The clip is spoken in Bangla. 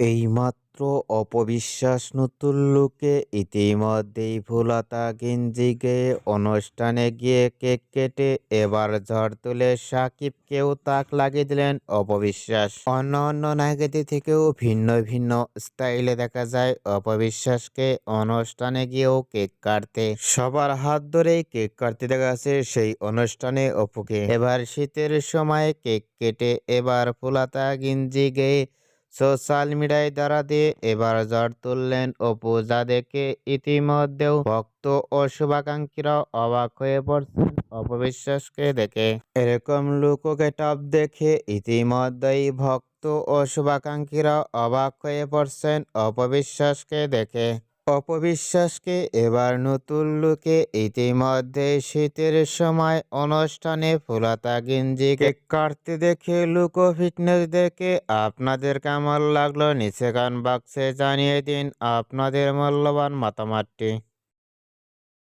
এইমাত্র অপবিশ্বাস নতুন লোকে ইতিমধ্যেই ভুলতা গেঞ্জি গেয়ে অনুষ্ঠানে গিয়ে কেক কেটে এবার ঝড় তুলে সাকিবকেও তাক লাগিয়ে দিলেন অপবিশ্বাস। অন্য অন্য নায়িকাদের থেকেও ভিন্ন ভিন্ন স্টাইলে দেখা যায় অপবিশ্বাসকে অনুষ্ঠানে গিয়েও কেক কাটতে। সবার হাত ধরেই কেক কাটতে দেখা গেছে সেই অনুষ্ঠানে অপুকে। এবার শীতের সময় কেক কেটে এবার ফুলাতা গেঞ্জি গেয়ে সোশ্যাল মিডিয়ায় দাঁড়াতে এবার জ্বর তুললেন অপু, যা দেখে ইতিমধ্যেও ভক্ত ও শুভাকাঙ্ক্ষীরা অবাক হয়ে পড়ছেন অপবিশ্বাসকে দেখে। এরকম লুকোকে টপ দেখে ইতিমধ্যেই ভক্ত ও শুভাকাঙ্ক্ষীরা অবাক হয়ে পড়ছেন অপবিশ্বাসকে দেখে। অপবিশ্বাসকে এবার নতুন লুকে ইতিমধ্যে শীতের সময় অনুষ্ঠানে ফুলাতা গেঞ্জি কেক কাটতে দেখে লুকো ফিটনেস দেখে আপনাদের কেমন লাগল নিচে গান বাক্সে জানিয়ে দিন আপনাদের মূল্যবান মতামতটি।